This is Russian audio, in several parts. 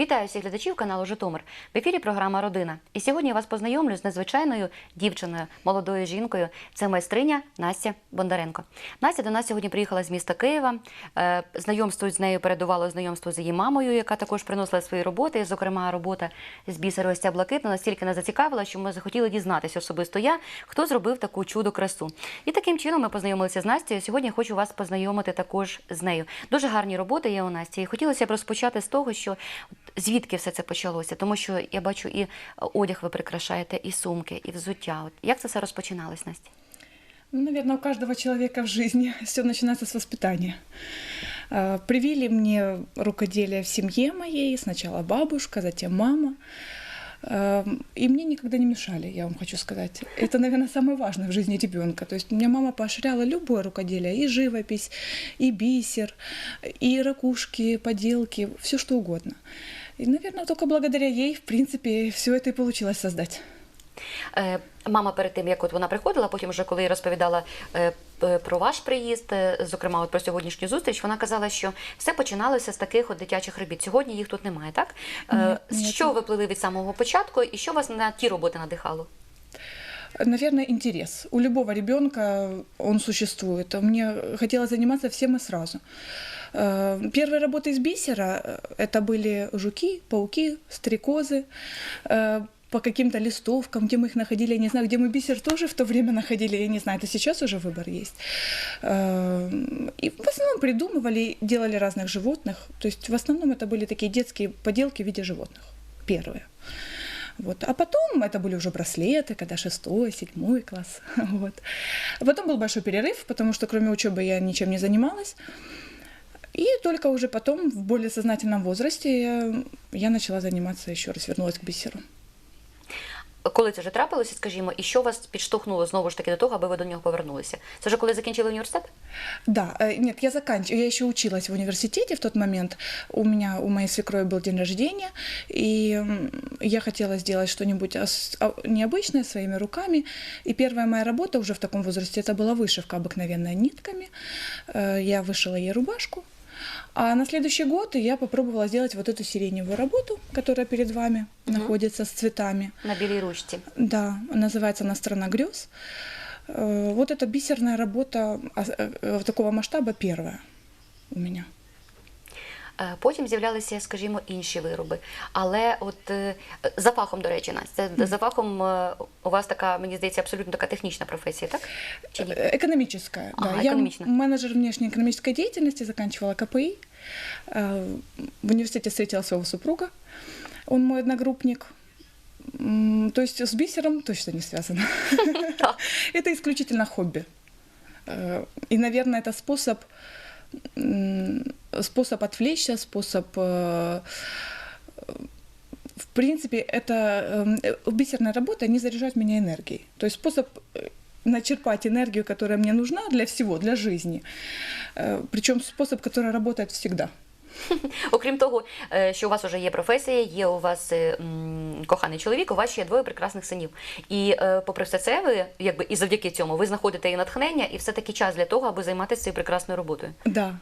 Вітаю всіх глядачів каналу Житомир. В ефірі програма Родина. І сьогодні я вас познайомлю з незвичайною дівчиною, молодою жінкою. Це майстриня Настя Бондаренко. Настя до нас сьогодні приїхала з міста Києва. Е, Знайомство з нею передувало знайомство з її мамою, яка також приносила свої роботи. Зокрема, робота з бісеру ось блакитна настільки нас зацікавила, що ми захотіли дізнатися особисто я, хто зробив таку чудо красу. І таким чином ми познайомилися з Настю. Сьогодні хочу вас познайомити також з нею. Дуже гарні роботи є у Насті. І хотілося б розпочати з того, що звідки все це почалося, тому що я бачу і одяг ви прикрашаєте, і сумки, і взуття. От як це все розпочиналось, Настя? Ну, наверное, у каждого человека в жизни все начинается с воспитания. А, Привили мне рукоделие в семье моей, сначала бабушка, затем мама. А, И мне никогда не мешали, я вам хочу сказать. Это, наверное, самое важное в жизни ребенка. То есть у меня мама поощряла любое рукоделие, и живопись, и бисер, и ракушки, поделки, все что угодно. И, наверное, только благодаря ей, в принципе, все это и получилось создать. Е, Мама перед тим, як от вона приходила, потім вже коли розповідала е, про ваш приїзд, е, зокрема от про сьогоднішню зустріч, вона казала, що все починалося з таких от дитячих робіт. Сьогодні їх тут немає, так? Е, Ні, ні. Що ви плели від самого початку, і що вас на ті роботи надихало? Наверное, интерес. У любого ребенка он существует. Мне хотелось заниматься всем и сразу. Э, Первые работы из бисера э, это были жуки, пауки, стрекозы. Э, По каким-то листовкам, где мы их находили, я не знаю, где мы бисер тоже в то время находили, я не знаю, это сейчас уже выбор есть. И в основном придумывали, делали разных животных. То есть в основном это были такие детские поделки в виде животных. Первые. Вот. А потом это были уже браслеты, когда шестой, седьмой класс. Вот. А потом был большой перерыв, потому что кроме учебы я ничем не занималась. И только уже потом, в более сознательном возрасте, я, я начала заниматься еще раз, вернулась к бисеру. Коли це вже трапилося, скажімо, і що вас підштовхнуло знову ж таки до того, аби ви до нього повернулися? Це вже коли закінчили університет? Да, э, нет, я заканчиваю. Я еще училась в университете в тот момент. У меня, у моей свекрови был день рождения, и м, я хотела сделать что-нибудь ос- а, необычное своими руками. И первая моя работа уже в таком возрасте, это была вышивка обыкновенная нитками. Э, Я вышила ей рубашку. А на следующий год я попробовала сделать вот эту сиреневую работу, которая перед вами находится с цветами. На білій ручці. Да, называется она «Страна грез». Э, Вот эта бисерная работа а, э, э, такого масштаба первая у меня. Е, Потім з'являлися, скажімо, інші вироби. Але от е, за фахом, до речі, Настя, за фахом е, у вас така, мені здається, абсолютно така технічна професія, так? Чи ні? Э, Экономическая, Ага, да. Я экономичная. м- менеджер внешнеэкономической деятельности, заканчивала КПИ. Э, В университете встретила своего супруга, он мой одногруппник. М, То есть с бисером точно не связано. Так. Это исключительно хобби. Э, И, наверное, это способ, м, способ отвлечься, способ э, в принципе, это э, бисерная работа не заряжает меня энергией. То есть способ э, начерпать энергию, которая мне нужна для всего, для жизни. Причем способ, который работает всегда. Окрім того, е, що у вас вже є професія, є у вас е, м, коханий чоловік, у вас ще є двоє прекрасних синів. І е, попри все це, ви якби і завдяки цьому ви знаходите і натхнення, і все таки час для того, аби займатися цією прекрасною роботою. Да.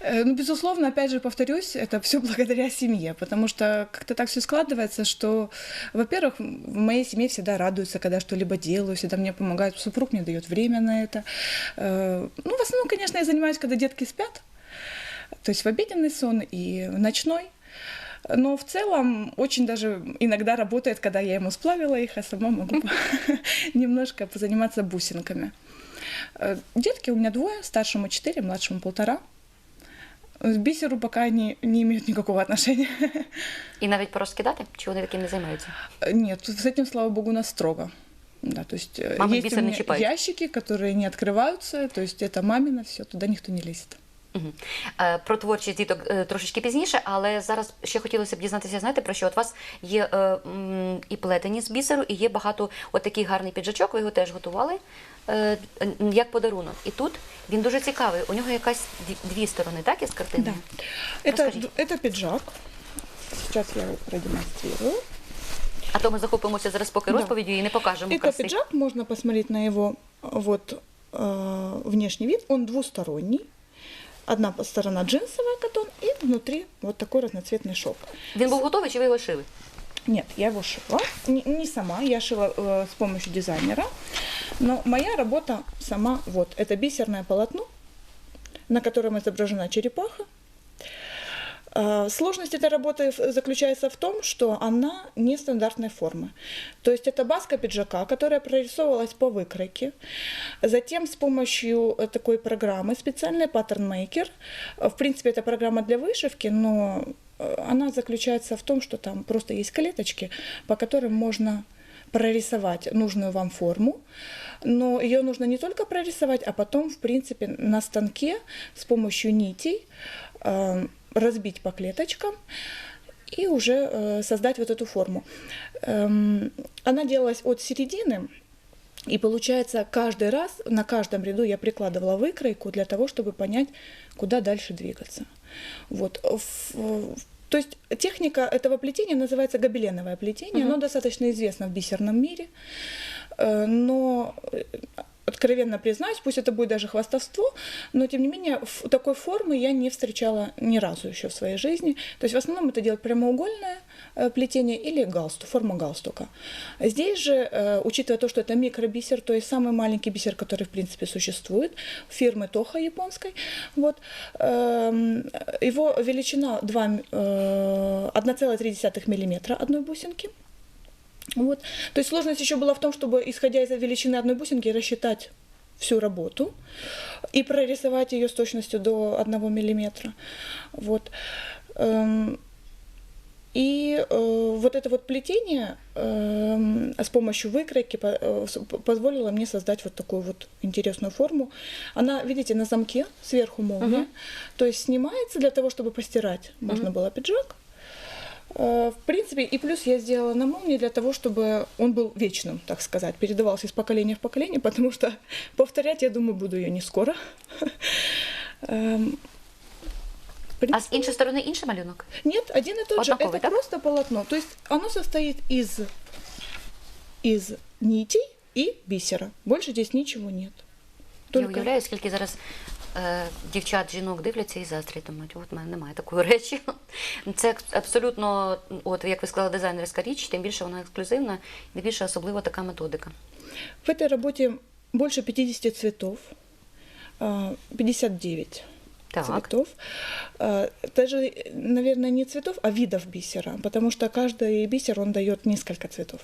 Э, Ну, безусловно, опять же, повторюсь, это все благодаря семье, потому что как-то так все складывается, что, во-первых, в моей семье всегда радуются, когда что-либо делаю, всегда мне помогают, супруг мне дает время на это. Э, Ну, в основном, конечно, я занимаюсь, когда детки спят, то есть в обеденный сон и в ночной. Но в целом очень даже иногда работает, когда я ему сплавила их, а сама могу немножко позаниматься бусинками. Э, Детки у меня двое, старшему 4, младшему полтора. К бисеру пока они не имеют никакого отношения. І навіть порозкидати, чи вони таким не займаються? Нет, с этим, слава богу, у нас строго. Да, то есть э, Мамы есть у не меня ящики, которые не открываются, то есть это мамино все, туда никто не лезет. Мгм. Е, Про творчість діток е, трошечки пізніше, але зараз ще хотілося б дізнатися, знаєте, про що от у вас є е, м, і плетені з бісеру, і є багато от такий гарний піджачок, ви його теж готували е, н- як подарунок. І тут він дуже цікавий. У нього якась дві- дві сторони, так, із картини? Это, Расскажите. это пиджак. Сейчас я его продемонстрирую. А то ми захопимося зараз поки Да. розповіддю і не покажемо Это краси. пиджак, можно посмотреть на его вот э, внешний вид. Он двусторонний. Одна сторона джинсовая катон и внутри вот такой разноцветный шелк. Він був готовий чи ви його шили? Нет, я его шила. Не, не сама, я шила э, с помощью дизайнера. Но моя работа сама, вот, это бисерное полотно, на котором изображена черепаха. А, Сложность этой работы заключается в том, что она нестандартной формы. То есть это баска пиджака, которая прорисовывалась по выкройке. Затем с помощью э, такой программы Pattern Maker. э, В принципе, это программа для вышивки, но э, она заключается в том, что там просто есть клеточки, по которым можно прорисовать нужную вам форму, но ее нужно не только прорисовать, а потом, в принципе, на станке с помощью нитей э, разбить по клеточкам и уже э, создать вот эту форму. Эм, Она делалась от середины, и получается, каждый раз на каждом ряду я прикладывала выкройку для того, чтобы понять, куда дальше двигаться. Вот. То есть техника этого плетения называется гобеленовое плетение. Оно достаточно известно в бисерном мире. Э, Но э, откровенно признаюсь, пусть это будет даже хвастовство, но тем не менее такой формы я не встречала ни разу еще в своей жизни. То есть в основном это делать прямоугольное э, плетение или галстук, форма галстука. Здесь же, э, учитывая то, что это микробисер, то есть самый маленький бисер, который в принципе существует, фирмы Тоха японской, вот, эм, его величина 2, м- э, 1,3 мм одной бусинки. Вот. То есть сложность еще была в том, чтобы, исходя из величины одной бусинки, рассчитать всю работу и прорисовать ее с точностью до 1 миллиметра. Вот. Эм, И э, вот это вот плетение эм, с помощью выкройки по- э, позволило мне создать вот такую вот интересную форму. Она, видите, на замке сверху молния. Мгм. То есть снимается для того, чтобы постирать. Можно было пиджак. Э, В принципе, и плюс я сделала на молнии для того, чтобы он был вечным, так сказать, передавался из поколения в поколение, потому что повторять, я думаю, буду ее не скоро. Эм, в А з принципе, іншої сторони інший малюнок? Нет, один и тот же. Однаковый, Это да? просто полотно. То есть оно состоит из, из нитей и бисера. Больше здесь ничего нет. Я Только уявляю, скільки зараз е, дівчат, жінок дивляться і заздрять, думають, от в мене немає такої речі. Це абсолютно, от як ви сказали, дизайнерська річ, тим більше вона ексклюзивна, і більше особливо така методика. в этой работе больше 50 цветов. а, 59 Так. цветов. А, Даже, наверное, не цветов, а видов бисера, потому что каждый бисер, он дает несколько цветов.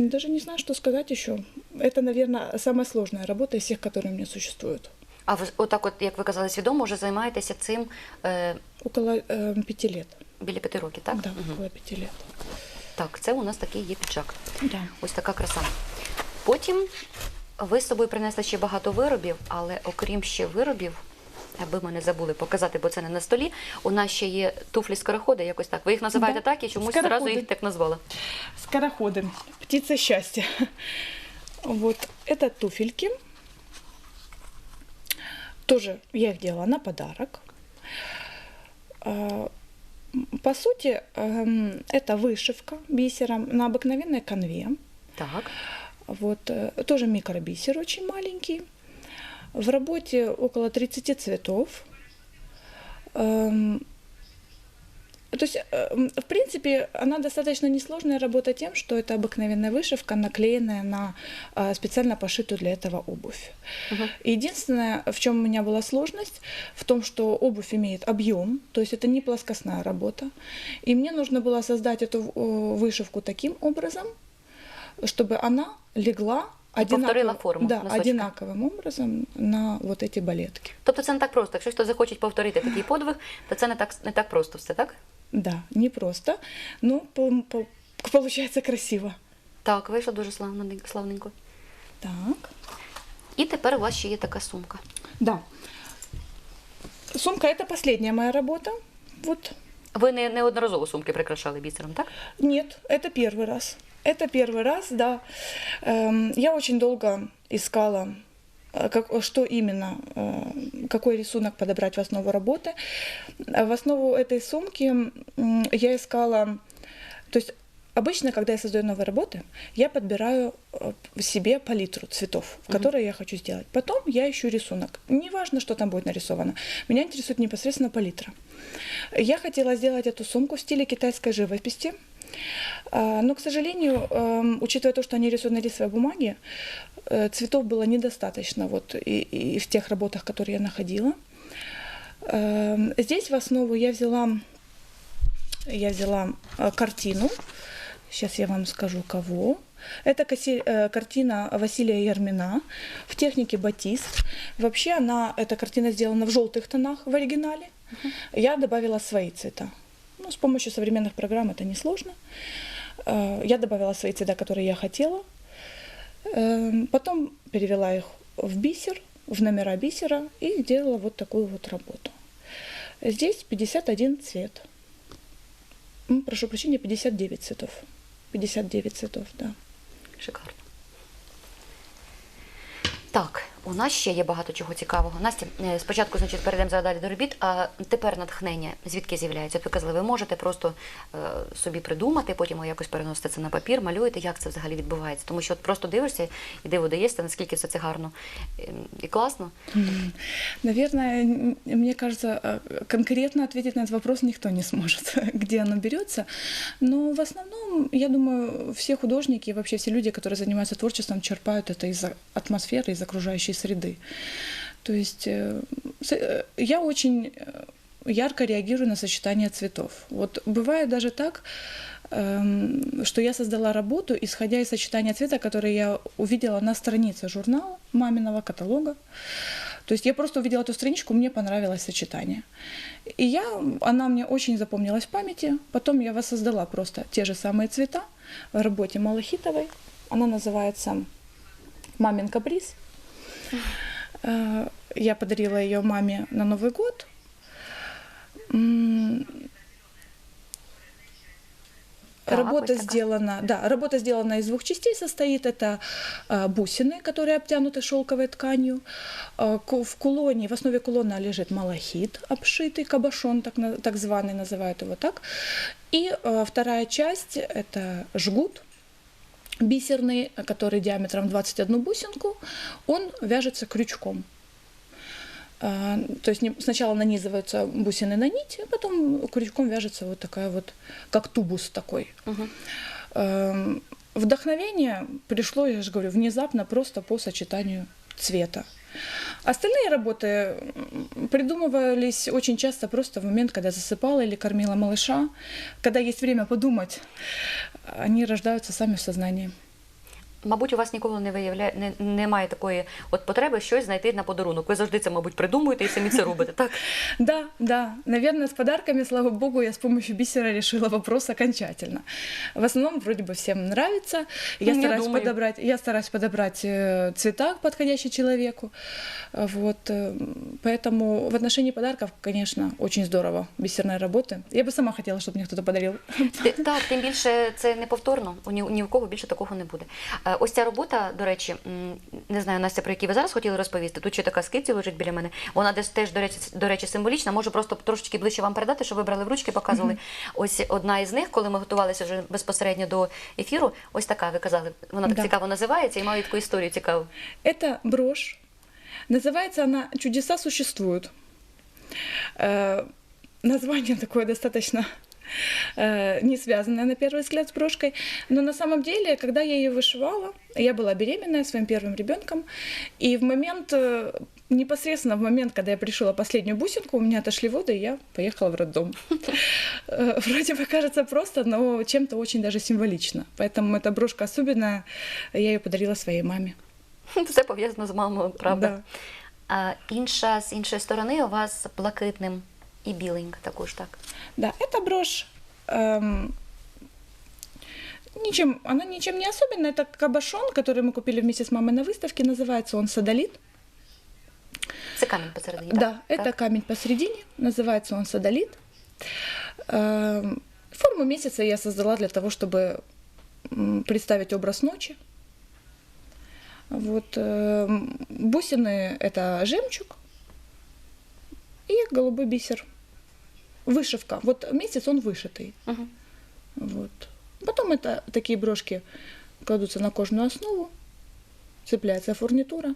М, Даже не знаю, что сказать еще. Это, наверное, самая сложная работа из всех, которые у меня существуют. А ви отак, от, як ви казали, свідомо вже займаєтеся цим е, Около э, пяти лет. біля п'яти років, так? Да, Мгм. около пяти лет. Так, це у нас такий є піджак. Да. Ось така краса. Потім ви з собою принесли ще багато виробів, але окрім ще виробів, аби ми не забули показати, бо це не на столі. У нас ще є туфлі скороходи, якось так. Ви їх називаєте Да. так і чомусь Скороходи. одразу їх так назвали. Скороходы. Птица счастья. Вот это туфельки. Тоже я их делала на подарок. А, м, По сути, эм, это вышивка бисером на обыкновенной конве. Так. Вот, э, тоже микробисер очень маленький. В работе около 30 цветов. Эм, То есть, эм, в принципе, она достаточно несложная работа тем, что это обыкновенная вышивка, наклеенная на э, специально пошитую для этого обувь. Мгм. Единственное, в чем у меня была сложность, в том, что обувь имеет объем, то есть это не плоскостная работа. И мне нужно было создать эту э, вышивку таким образом, чтобы она легла повторила форму да, носочка. одинаковым образом на вот эти балетки. Тобто це не так просто. Якщо хтось захоче повторити такий подвиг, то це не так, не так просто все, так? Да, не просто, но по- по- получается красиво. Так, вийшло дуже славно, славненько. Так, І тепер у вас ще є така сумка. да. Сумка это последняя моя работа. Вот Ви не неодноразово сумки прикрашали бісером, так? Нет, это первый раз. Это первый раз, да. Эм, Я очень долго искала, э, как, что именно, э, какой рисунок подобрать в основу работы. В основу этой сумки я искала, то есть Обычно, когда я создаю новые работы, я подбираю э, себе палитру цветов, которые я хочу сделать. Потом я ищу рисунок. Неважно, что там будет нарисовано. Меня интересует непосредственно палитра. Я хотела сделать эту сумку в стиле китайской живописи. А, Но, к сожалению, эм, учитывая то, что они рисуют на рисовой бумаге, э, цветов было недостаточно вот и, и в тех работах, которые я находила. Эм, Здесь в основу я взяла, я взяла э, картину. Сейчас я вам скажу, кого. Это э, картина Василия Ярмина в технике батист. Вообще она, эта картина сделана в желтых тонах в оригинале. Я добавила свои цвета. Ну, с помощью современных программ это несложно. Э, Я добавила свои цвета, которые я хотела. Эм, Потом перевела их в бисер, в номера бисера и делала вот такую вот работу. Здесь 51 цвет. Прошу прощения, 59 цветов. 59 цветов, да. Шикарно. Так, у нас ще є багато чого цікавого. Настя, е, спочатку, значить, перейдемо зараз далі до робіт, а тепер натхнення звідки з'являється? От ви казали, ви можете просто е, собі придумати, потім ви якось переносите це на папір, малюєте. Як це взагалі відбувається? Тому що от просто дивишся і диво даєшся, наскільки все це гарно е, і класно. М, Наверное, н- мне кажется, э, конкретно ответить на этот вопрос никто не сможет, где оно берется. Но в основном, я думаю, все художники и вообще все люди, которые занимаются творчеством, черпают это из атмосферы, из окружающей среды. То есть э, э, я очень э, ярко реагирую на сочетание цветов. Вот бывает даже так, эм, что я создала работу, исходя из сочетания цвета, который я увидела на странице журнала маминого каталога. То есть я просто увидела эту страничку, мне понравилось сочетание. И я, она мне очень запомнилась в памяти. Потом я воссоздала просто те же самые цвета в работе Малахитовой. Она называется «Мамин каприз». Э, Я подарила ее маме на Новый год. Так, работа вот сделана, да, работа сделана из двух частей состоит. Это а, бусины, которые обтянуты шелковой тканью. Ку- В кулоне, в основе кулона лежит малахит, обшитый кабошон, так, так званый, называют его так. И вторая часть – это жгут, бисерный, который диаметром 21 бусинку, он вяжется крючком. А, То есть сначала нанизываются бусины на нить, а потом крючком вяжется вот такая вот, как тубус такой. Угу. Вдохновение пришло, я же говорю, внезапно просто по сочетанию цвета. Остальные работы придумывались очень часто просто в момент, когда засыпала или кормила малыша. Когда есть время подумать, они рождаются сами в сознании. Мабуть, у вас ніколи не виявляє не, немає такої от потреби щось знайти на подарунок. Ви завжди це, мабуть, придумуєте і самі це робите. Так Да, да. Наверное, с подарками, слава богу, я с помощью бисера решила вопрос окончательно. В основном вроде бы всем нравится. Я Не стараюсь думаю. подобрать, я стараюсь подобрать э, цвета, подходящие человеку. А Вот, э, поэтому в отношении подарков, конечно, очень здорово бисерная работа. Я бы сама хотела, чтобы мне кто-то подарил. Ти- Так, тим більше це неповторно, у ні, ні в кого більше такого не буде. Е, Ось ця робота, до речі, м, не знаю, Настя, про які ви зараз хотіли розповісти. Тут ще така скидці лежить біля мене. Вона десь теж, до речі, до речі, символічна. Можу просто трошечки ближче вам передати, щоб ви брали в ручки, показували. Ось одна із них, коли ми готувалися вже безпосередньо до ефіру. Ось така, ви казали, вона так Да. цікаво називається і має таку історію цікаву. Это брошь. Называется она «Чудеса существуют». Э, Название такое достаточно э, не связанное на первый взгляд с брошкой. Но на самом деле, когда я ее вышивала, я была беременная своим первым ребенком, и в момент э, непосредственно в момент, когда я пришила последнюю бусинку, у меня отошли воды, и я поехала в роддом. Э, Вроде бы кажется просто, но чем-то очень даже символично. Поэтому эта брошка особенная, я ее подарила своей маме. Все пов'язано з мамою, правда. Да. А інша з іншої сторони у вас блакитним і біленька також так. Да, эта брошь эм, ничем, она ничем не особенная. Это кабошон, который мы купили вместе с мамой на выставке. Называется он садолит. Це камінь посередині. Да, так? это Так? камень посередине. Называется он садолит. Эм, форму месяца я создала для того, чтобы м, представить образ ночи. Вот эм, бусины это жемчуг и голубой бисер. Вышивка. Вот месяц он вышитый. Мгм. Вот. Потом это такие брошки кладутся на кожаную основу, цепляется фурнитура,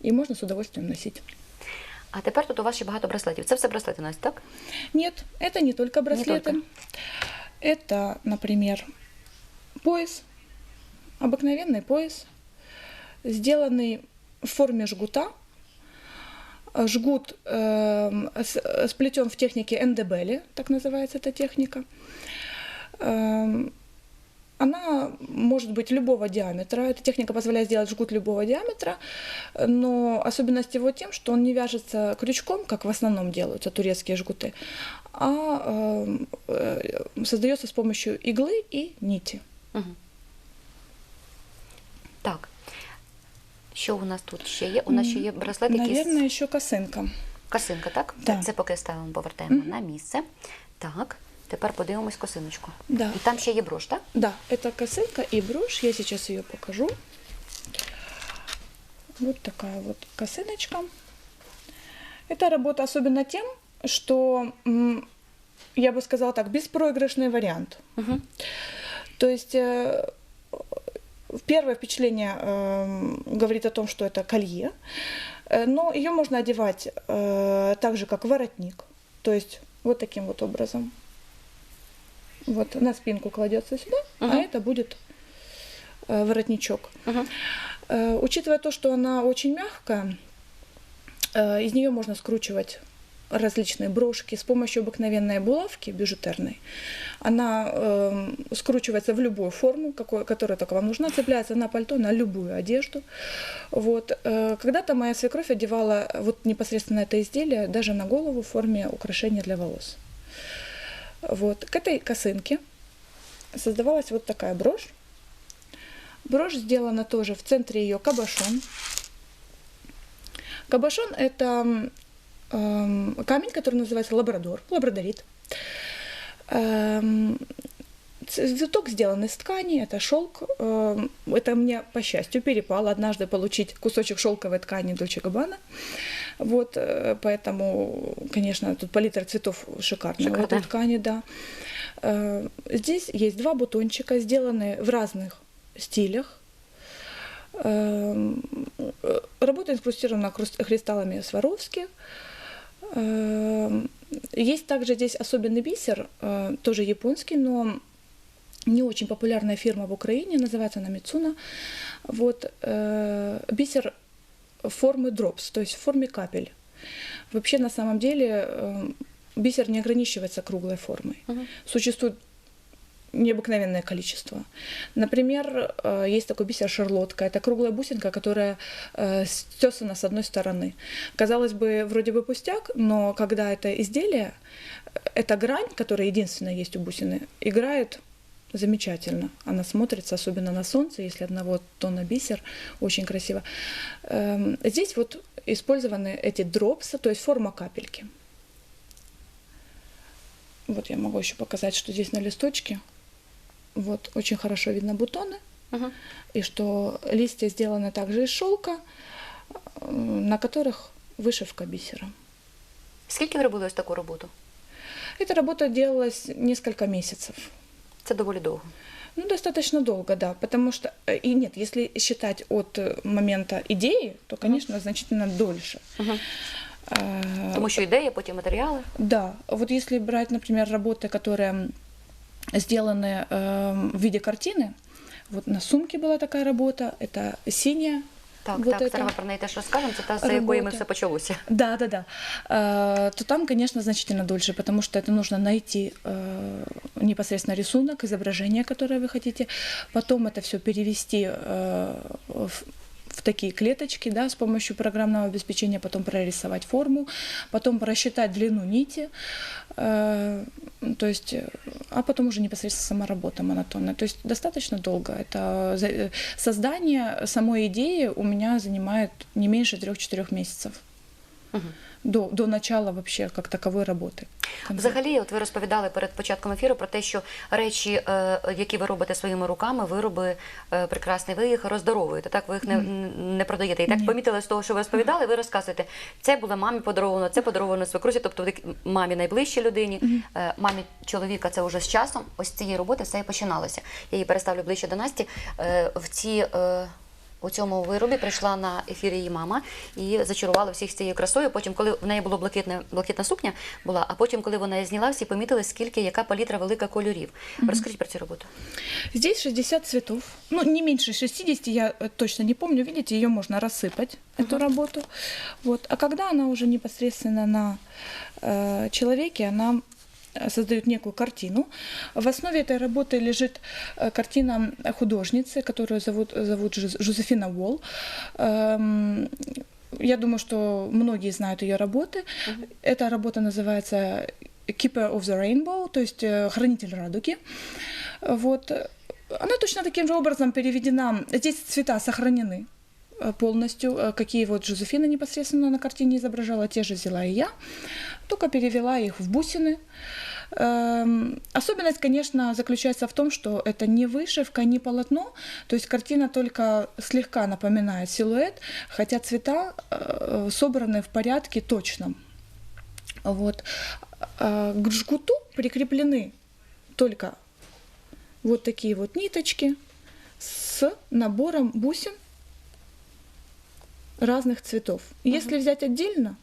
и можно с удовольствием носить. А тепер тут у вас ще багато браслетів. Це все браслети, Настя, так? Нет, это не только браслеты. только. Это, например, пояс, обыкновенный пояс, сделанный в форме жгута. А Жгут эм, с- сплетен в технике эндебели, так называется эта техника. Эм, она может быть любого диаметра. Эта техника позволяет сделать жгут любого диаметра, но особенность его тем, что он не вяжется крючком, как в основном делаются турецкие жгуты, а эм, э, создается с помощью иглы и нити. Угу. Так. Що у нас тут ще є? У нас ще є браслет, якийсь Наверное, еще косынка. косинка, так? Да. Це поки ставимо, повертаємо на місце. Так. Тепер подивимось косиночку. Да. І там ще є брош, так? Да, это косынка и брошь. Я сейчас ее покажу. Вот такая вот косыночка. Эта работа особенно тем, что, м, я бы сказала так, беспроигрышный вариант. Угу. То есть э, первое впечатление эм, говорит о том, что это колье, э, но ее можно одевать э, так же, как воротник. То есть вот таким вот образом. Вот на спинку кладется сюда, а Мгм. это будет э, воротничок. Угу. Э, Учитывая то, что она очень мягкая, э, из нее можно скручивать различные брошки с помощью обыкновенной булавки бижутерной. Она эм, скручивается в любую форму, какой, которая только вам нужна, цепляется на пальто, на любую одежду. Вот. Э, Когда-то моя свекровь одевала вот непосредственно это изделие даже на голову в форме украшения для волос. Вот. К этой косынке создавалась вот такая брошь. Брошь сделана тоже в центре ее кабошон. Кабошон это камень, который называется лабрадор, лабрадорит. Эм, Цветок сделан из ткани, это шелк. Эм, Это мне, по счастью, перепало однажды получить кусочек шелковой ткани Дольче Габбана. Вот, э, поэтому, конечно, тут палитра цветов шикарная в Шикарно. этой ткани, да. Здесь есть два бутончика, сделанные в разных стилях. Эм, э, Работа инкрустирована крус- кристаллами Сваровски. Эм, Есть также здесь особенный бисер, э, тоже японский, но не очень популярная фирма в Украине, называется она Мицуна. Вот, э, бисер формы дропс, то есть в форме капель. Вообще, на самом деле, э, бисер не ограничивается круглой формой. Мгм. Существует необыкновенное количество. Например, э, есть такой бисер шарлотка. Это круглая бусинка, которая э, стесана с одной стороны. Казалось бы, вроде бы пустяк, но когда это изделие, э, эта грань, которая единственная есть у бусины, играет замечательно. Она смотрится, особенно на солнце, если одного тона бисер, очень красиво. Эм, Здесь вот использованы эти дропсы, то есть форма капельки. Вот я могу еще показать, что здесь на листочке вот очень хорошо видно бутоны, Угу. и что листья сделаны также из шелка, э, на которых вышивка бисера. Скільки ви робили ось таку роботу? Эта работа делалась несколько месяцев. Це доволі довго. Ну, достаточно долго, да, потому что, э, и нет, если считать от э, момента идеи, то, конечно, значительно дольше. Угу. Э, Тому що ідея, потім матеріали. Да, вот если брать, например, работы, которые м, сделаны эм, в виде картины, вот на сумке была такая работа, это синяя. Так, вот так, это. про неї теж розкажемо. Це та, за якої ми все почалося. Да, да, да. Э, то там, конечно, значительно дольше, потому что это нужно найти э, непосредственно рисунок, изображение, которое вы хотите, потом это все перевести э, в, в такие клеточки, да, с помощью программного обеспечения, потом прорисовать форму, потом просчитать длину нити, э, то есть, а потом уже непосредственно сама работа монотонная. То есть достаточно долго. Это э, создание самой идеи у меня занимает не меньше трех-четырех месяцев. До, до начала вообще как таковой работы. Взагалі, от ви розповідали перед початком ефіру про те, що речі, е, які ви робите своїми руками, вироби е, прекрасні, ви їх роздоровуєте. Так ви їх не, не продаєте. І так Ні. помітили з того, що ви розповідали, ви розказуєте, це було мамі подаровано, це подаровано свекрусі, тобто мамі найближчій людині, е, мамі чоловіка. Це вже з часом. Ось цієї роботи все і починалося. Я її переставлю ближче до Насті. Е, В ці е, у цьому виробі прийшла на ефір її мама і зачарувала всіх цією красою. Потім, коли в неї була блакитна, блакитна сукня, була, а потім, коли вона її зняла, всі помітили, скільки яка палітра велика кольорів. Розкажіть про цю роботу. Здесь 60 цветов. Ну, не меньше 60, я э, точно не помню. Видите, ее можно рассыпать, эту работу. Вот. А когда она уже непосредственно на э, человеке, она э, создает некую картину. В основе этой работы лежит э, картина художницы, которую зовут, зовут Жоз- Жозефина Уолл. Эм, Я думаю, что многие знают ее работы. Эта работа называется Keeper of the Rainbow, то есть э, хранитель радуги. Вот. Она точно таким же образом переведена. Здесь цвета сохранены полностью, э, какие вот Жозефина непосредственно на картине изображала, те же взяла и я, только перевела их в бусины. Эм, Особенность, конечно, заключается в том, что это не вышивка, не полотно, то есть картина только слегка напоминает силуэт, хотя цвета э, собраны в порядке точном. Вот. К жгуту прикреплены только вот такие вот ниточки с набором бусин разных цветов. Если взять отдельно,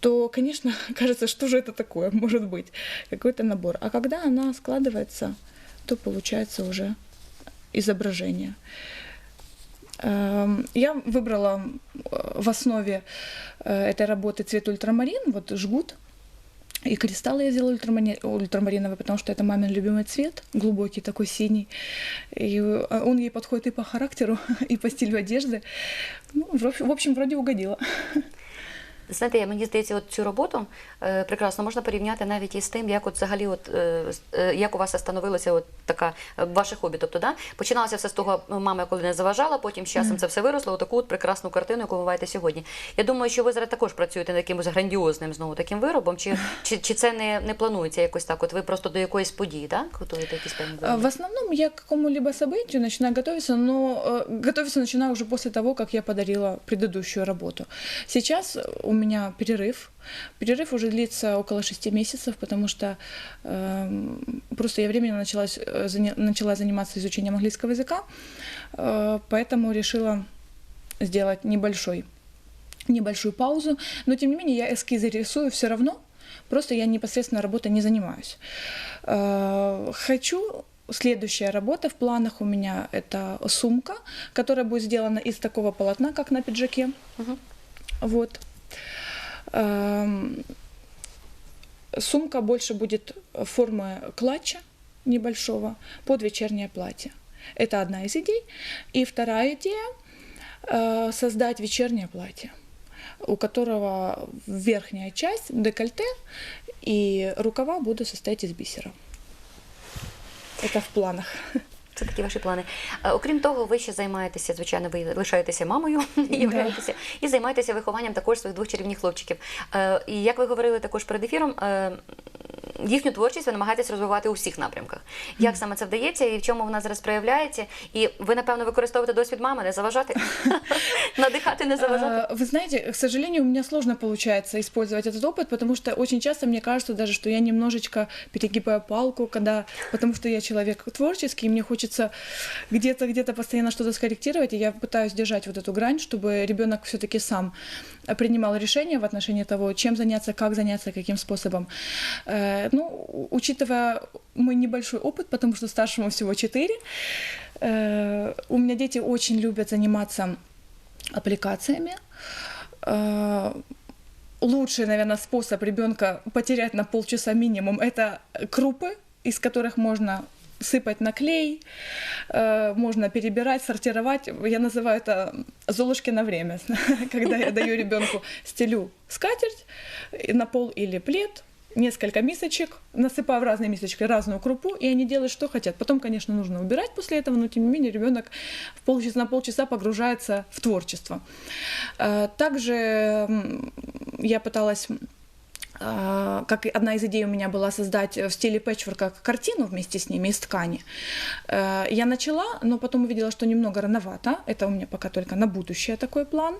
то, конечно, кажется, что же это такое может быть, какой-то набор. А когда она складывается, то получается уже изображение. Эм, Я выбрала э, в основе э, этой работы цвет ультрамарин, вот жгут, и кристаллы я сделала ультрамани- ультрамариновые, потому что это мамин любимый цвет, глубокий такой синий. И э, он ей подходит и по характеру, и по стилю одежды. Ну, в общем- вроде угодила. Знаєте, я- мені здається, от цю роботу е, прекрасно можна порівняти навіть із тим, як от взагалі, от е, с- е, як у вас становилося от така е, ваше хобі. Тобто, да, починалося все з того, ну, мама коли не заважала, потім з часом це все виросло. Отаку от прекрасну картину, яку ви маєте сьогодні. Я думаю, що ви зараз також працюєте над якимось грандіозним знову таким виробом, чи, чи, чи це не, не планується якось так? От ви просто до якоїсь події, так? Готуєте якісь певні А, вироби? В основном я к какому-либо событию начинаю готовиться, но э, готовиться начинаю уже после того, как я подарила предыдущую работу. Сейчас у меня перерыв. Перерыв уже длится около шести месяцев, потому что эм, просто я временно началась, э, заня- начала заниматься изучением английского языка, э, поэтому решила сделать небольшой небольшую паузу, но тем не менее я эскизы рисую все равно, просто я непосредственно работой не занимаюсь. Э, Хочу Следующая работа в планах у меня это сумка, которая будет сделана из такого полотна, как на пиджаке. Мгм. Вот. Эм, Сумка больше будет формы клатча небольшого под вечернее платье. Это одна из идей. И вторая идея э, создать вечернее платье, у которого верхняя часть декольте и рукава будут состоять из бисера. Это в планах. Це такі ваші плани. Е, Окрім того, ви ще займаєтеся, звичайно, ви лишаєтеся мамою і являєтеся, і займаєтеся вихованням також своїх двох чарівних хлопчиків. Е, І як ви говорили також перед ефіром, е, їхню творчість ви намагаєтесь розвивати у всіх напрямках. Як саме це вдається і в чому вона зараз проявляється? І ви, напевно, використовуєте досвід мами, не заважати, надихати, не заважати. А, Вы знаете, к сожалению, у меня сложно получается использовать этот опыт, потому что очень часто мне кажется даже, что я немножечко перегибаю палку, когда, потому что я человек творческий, и мне хочется где-то где-то постоянно что-то скорректировать, и я пытаюсь держать вот эту грань, чтобы ребенок все-таки сам принимал решение в отношении того, чем заняться, как заняться, каким способом. Э, Ну, учитывая мой небольшой опыт, потому что старшему всего 4, э, у меня дети очень любят заниматься аппликациями. Э, Лучший, наверное, способ ребенка потерять на полчаса минимум это крупы, из которых можно сыпать на клей, э, можно перебирать, сортировать. Я называю это золушки на время, когда я даю ребенку стелю скатерть на пол или плед, несколько мисочек, насыпаю в разные мисочки разную крупу, и они делают, что хотят. Потом, конечно, нужно убирать после этого, но тем не менее ребенок в полчаса, на полчаса погружается в творчество. Э, Также я пыталась как и одна из идей у меня была создать в стиле пэтчворка картину вместе с ними из ткани. Э, Я начала, но потом увидела, что немного рановато. Это у меня пока только на будущее такой план.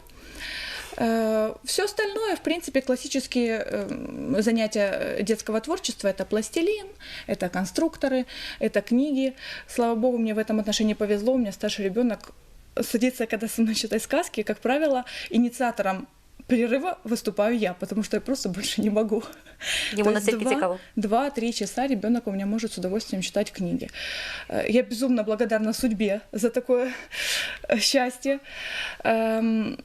Все остальное, в принципе, классические э, занятия детского творчества это пластилин, это конструкторы, это книги. Слава богу, мне в этом отношении повезло. У меня старший ребенок садится, когда со мной читать сказки, как правило, инициатором перерыва выступаю я, потому что я просто больше не могу. Два- цікаво. Два-три часа ребенок у меня может с удовольствием читать книги. Э, Я безумно благодарна судьбе за такое э, счастье. Эм,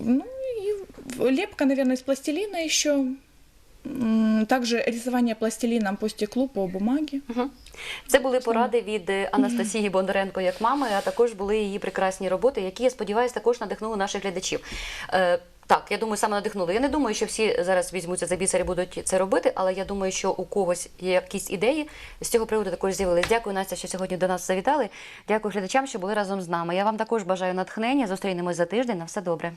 Ну и лепка, наверное, из пластилина еще. Также рисование пластилином по стеклу, по бумаге. Мгм. Це були поради від е, Анастасії Бондаренко як мами, а також були її прекрасні роботи, які, я сподіваюся, також надихнули наших глядачів. Е, так, я думаю, саме надихнули. Я не думаю, що всі зараз візьмуться за бісер і будуть це робити, але я думаю, що у когось є якісь ідеї з цього приводу також з'явились. Дякую, Настя, що сьогодні до нас завітали. Дякую глядачам, що були разом з нами. Я вам також бажаю натхнення. Зустрінемось за тиждень. На все добре.